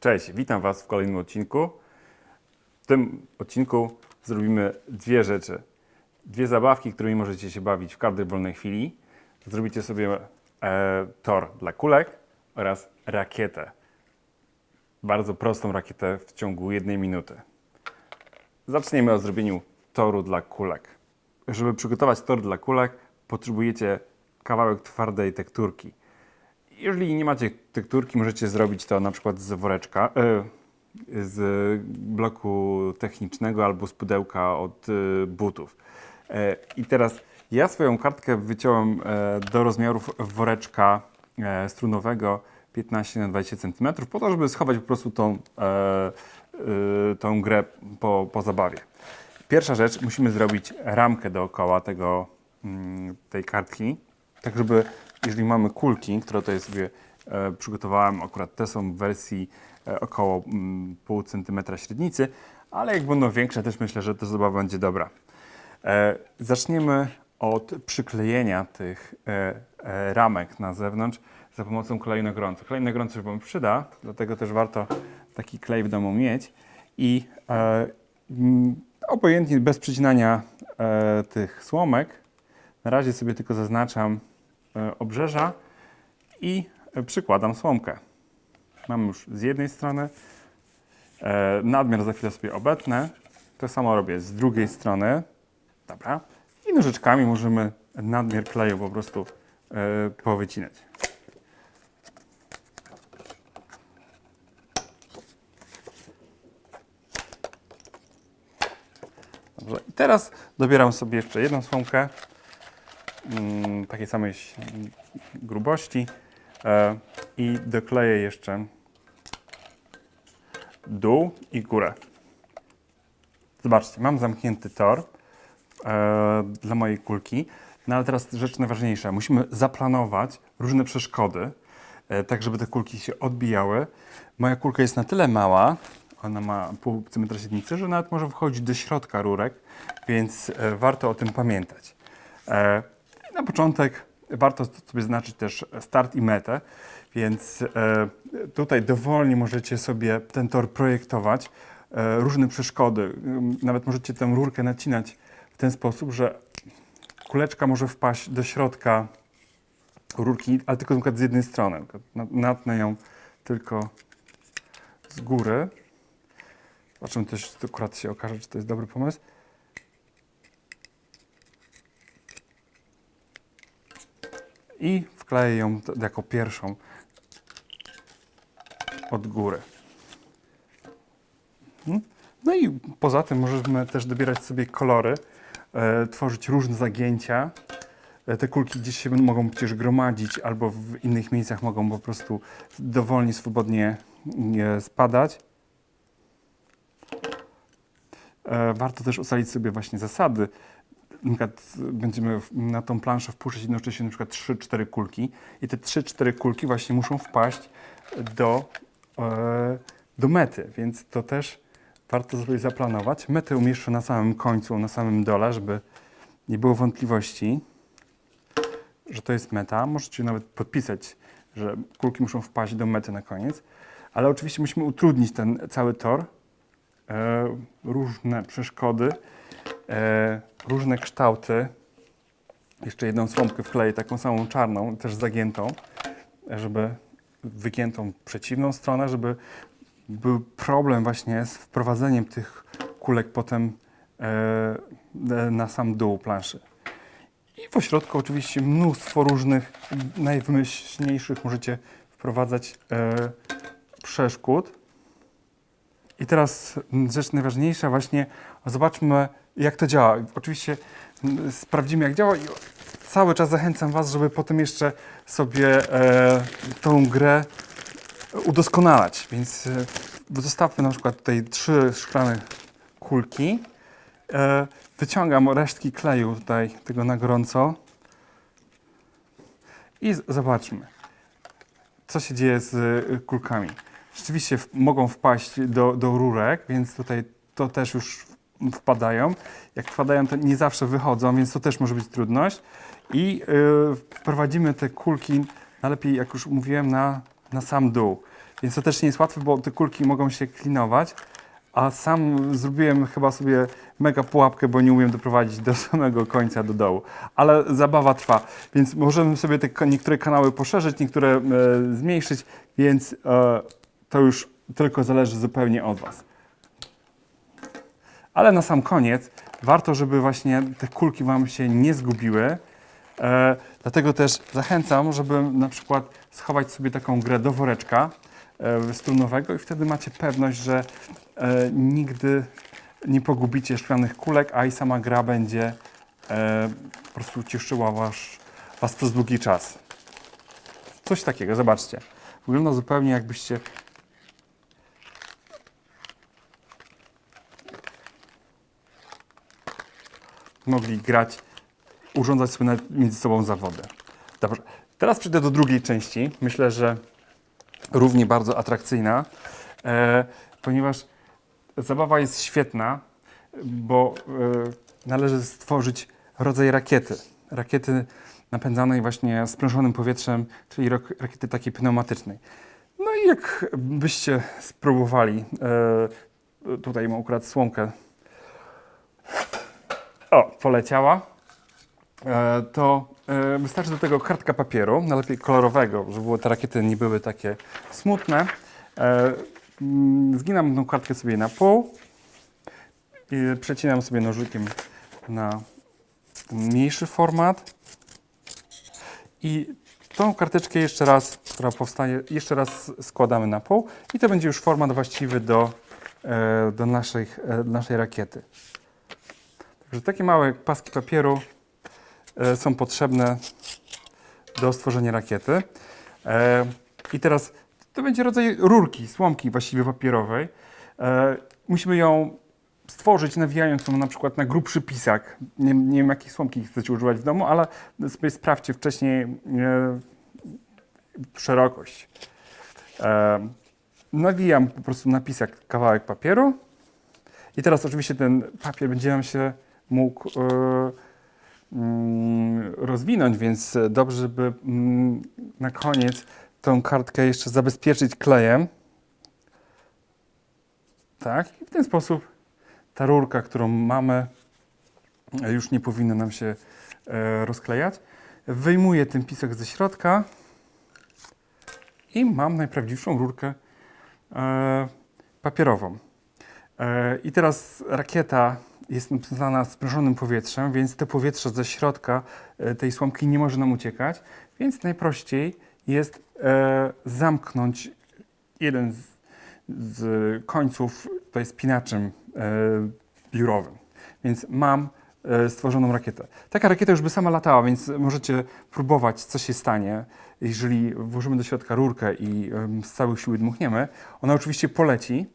Cześć, witam Was w kolejnym odcinku. W tym odcinku zrobimy dwie rzeczy. Dwie zabawki, którymi możecie się bawić w każdej wolnej chwili. Zrobicie sobie e, tor dla kulek oraz rakietę. Bardzo prostą rakietę w ciągu jednej minuty. Zaczniemy od zrobieniu toru dla kulek. Żeby przygotować tor dla kulek, potrzebujecie kawałek twardej tekturki. Jeżeli nie macie tekturki, możecie zrobić to na przykład z woreczka, e, z bloku technicznego albo z pudełka od e, butów. E, I teraz ja swoją kartkę wyciąłem do rozmiarów woreczka strunowego 15 na 20 cm, po to, żeby schować po prostu tą, tą grę po, po zabawie. Pierwsza rzecz, musimy zrobić ramkę dookoła tego, mm, tej kartki, tak żeby, jeżeli mamy kulki, które tutaj sobie e, przygotowałem, akurat te są w wersji e, około mm, pół centymetra średnicy, ale jak będą większe, też myślę, że ta zabawa będzie dobra. E, zaczniemy od przyklejenia tych e, e, ramek na zewnątrz za pomocą kleju na gorąco. Klej na gorąco Wam przyda, dlatego też warto taki klej w domu mieć i e, mm, obojętnie bez przycinania e, tych słomek, na razie sobie tylko zaznaczam obrzeża i e, przykładam słomkę. Mam już z jednej strony, e, nadmiar za chwilę sobie obetnę, to samo robię z drugiej strony, dobra, i nożyczkami możemy nadmiar kleju po prostu e, powycinać. Dobrze, i teraz dobieram sobie jeszcze jedną słomkę takiej samej grubości e, i dokleję jeszcze dół i górę. Zobaczcie, mam zamknięty tor e, dla mojej kulki. No ale teraz rzecz najważniejsza. Musimy zaplanować różne przeszkody, e, tak żeby te kulki się odbijały. Moja kulka jest na tyle mała, ona ma pół centymetra średnicy, że nawet może wchodzić do środka rurek, więc warto o tym pamiętać. Na początek warto sobie znaczyć też start i metę, więc e, tutaj dowolnie możecie sobie ten tor projektować, e, różne przeszkody. Nawet możecie tę rurkę nacinać w ten sposób, że kuleczka może wpaść do środka rurki, ale tylko z jednej strony. Natnę ją tylko z góry. Zobaczymy też, akurat się okaże, czy to jest dobry pomysł. I wkleję ją jako pierwszą od góry. Mhm. No i poza tym możemy też dobierać sobie kolory, e, tworzyć różne zagięcia. E, te kulki gdzieś się mogą przecież gromadzić albo w innych miejscach mogą po prostu dowolnie, swobodnie e, spadać. E, warto też ustalić sobie właśnie zasady. Będziemy na tą planszę wpuszczać jednocześnie na przykład 3-4 kulki i te 3-4 kulki właśnie muszą wpaść do, e, do mety, więc to też warto sobie zaplanować. Metę umieszczę na samym końcu, na samym dole, żeby nie było wątpliwości, że to jest meta. Możecie nawet podpisać, że kulki muszą wpaść do mety na koniec, ale oczywiście musimy utrudnić ten cały tor. E, różne przeszkody, różne kształty. Jeszcze jedną słomkę wkleję, taką samą czarną, też zagiętą, żeby wygiętą w przeciwną stronę, żeby był problem właśnie z wprowadzeniem tych kulek potem e, e, na sam dół planszy. I w ośrodku oczywiście mnóstwo różnych, najwymyślniejszych możecie wprowadzać e, przeszkód. I teraz rzecz najważniejsza, właśnie zobaczmy, jak to działa. Oczywiście mm, sprawdzimy, jak działa i cały czas zachęcam Was, żeby potem jeszcze sobie e, tą grę udoskonalać. Więc e, zostawmy na przykład tutaj trzy szklane kulki. E, wyciągam resztki kleju tutaj, tego na gorąco. I zobaczmy, co się dzieje z y, kulkami. Rzeczywiście mogą wpaść do, do rurek, więc tutaj to też już wpadają. Jak wpadają, to nie zawsze wychodzą, więc to też może być trudność. I y, wprowadzimy te kulki najlepiej, jak już mówiłem, na, na sam dół. Więc to też nie jest łatwe, bo te kulki mogą się klinować. A sam zrobiłem chyba sobie mega pułapkę, bo nie umiem doprowadzić do samego końca, do dołu. Ale zabawa trwa, więc możemy sobie te niektóre kanały poszerzyć, niektóre e, zmniejszyć, więc e, to już tylko zależy zupełnie od Was. Ale na sam koniec warto, żeby właśnie te kulki Wam się nie zgubiły. E, dlatego też zachęcam, żeby na przykład schować sobie taką grę do woreczka e, strunowego i wtedy macie pewność, że e, nigdy nie pogubicie szklanych kulek, a i sama gra będzie e, po prostu cieszyła was, was przez długi czas. Coś takiego, zobaczcie. Wygląda zupełnie jakbyście mogli grać, urządzać sobie między sobą zawody. Dobrze, teraz przejdę do drugiej części. Myślę, że równie bardzo atrakcyjna, e, ponieważ zabawa jest świetna, bo e, należy stworzyć rodzaj rakiety. Rakiety napędzanej właśnie sprężonym powietrzem, czyli rak- rakiety takiej pneumatycznej. No i jak byście spróbowali, e, tutaj mam akurat słomkę, o, poleciała, e, to e, wystarczy do tego kartka papieru, najlepiej kolorowego, żeby te rakiety nie były takie smutne. E, mm, Zginam tą kartkę sobie na pół i przecinam sobie nożykiem na mniejszy format i tą karteczkę jeszcze raz, która powstaje, jeszcze raz składamy na pół i to będzie już format właściwy do, do naszej, e, naszej rakiety. Także takie małe paski papieru e, są potrzebne do stworzenia rakiety. E, I teraz to będzie rodzaj rurki, słomki właściwie papierowej. E, musimy ją stworzyć, nawijając ją na przykład na grubszy pisak. Nie, nie wiem, jakiej słomki chcecie używać w domu, ale sobie sprawdźcie wcześniej szerokość. Nawijam po prostu na pisak kawałek papieru. I teraz oczywiście ten papier będzie nam się mógł e, mm, rozwinąć, więc dobrze, żeby mm, na koniec tą kartkę jeszcze zabezpieczyć klejem. Tak, i w ten sposób ta rurka, którą mamy, już nie powinna nam się e, rozklejać. Wyjmuję ten pisek ze środka i mam najprawdziwszą rurkę e, papierową. I teraz rakieta jest napędzana sprężonym powietrzem, więc to powietrze ze środka e, tej słomki nie może nam uciekać, więc najprościej jest e, zamknąć jeden z, z końców tutaj spinaczem e, biurowym. Więc mam e, stworzoną rakietę. Taka rakieta już by sama latała, więc możecie próbować, co się stanie, jeżeli włożymy do środka rurkę i z całych sił dmuchniemy. Ona oczywiście poleci,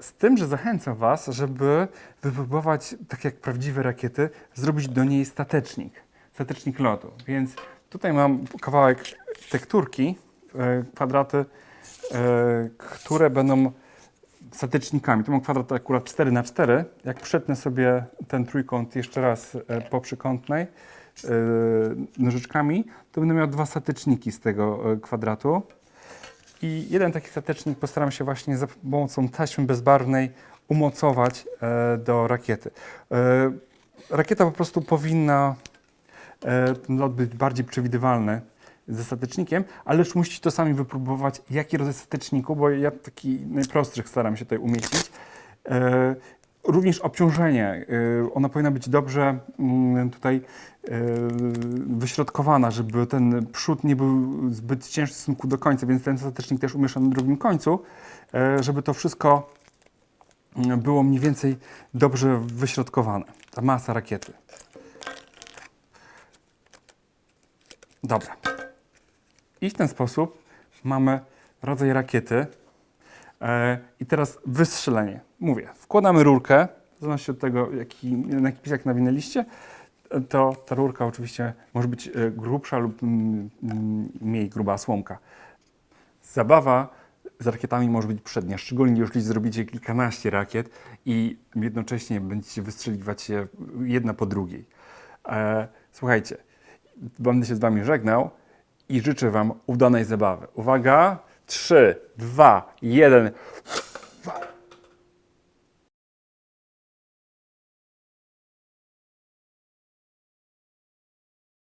z tym, że zachęcam Was, żeby wypróbować, tak jak prawdziwe rakiety, zrobić do niej statecznik, statecznik lotu. Więc tutaj mam kawałek tekturki, e, kwadraty, e, które będą statecznikami. Tu mam kwadrat akurat 4 na 4 Jak przetnę sobie ten trójkąt jeszcze raz e, po przykątnej e, nożyczkami, to będę miał dwa stateczniki z tego e, kwadratu. I jeden taki statecznik postaram się właśnie za pomocą taśmy bezbarwnej umocować e, do rakiety. E, rakieta po prostu powinna e, ten lot być bardziej przewidywalny ze statecznikiem, ale już musicie to sami wypróbować, jaki rodzaj stateczniku, bo ja taki najprostszych staram się tutaj umieścić. Również obciążenie. E, ona powinna być dobrze mm, tutaj e, wyśrodkowana, żeby ten przód nie był zbyt ciężki w stosunku do końca, więc ten statecznik też umieszczam na drugim końcu, e, żeby to wszystko mm, było mniej więcej dobrze wyśrodkowane. Ta masa rakiety. Dobra. I w ten sposób mamy rodzaj rakiety. E, I teraz wystrzelenie. Mówię, wkładamy rurkę, w zależności od tego, jaki, na jaki pisak nawinęliście, to ta rurka oczywiście może być e, grubsza lub mm, mm, mniej gruba słomka. Zabawa z rakietami może być przednia, szczególnie jeżeli zrobicie kilkanaście rakiet i jednocześnie będziecie wystrzeliwać je jedna po drugiej. E, słuchajcie, będę się z Wami żegnał i życzę Wam udanej zabawy. Uwaga, 3, 2, 1.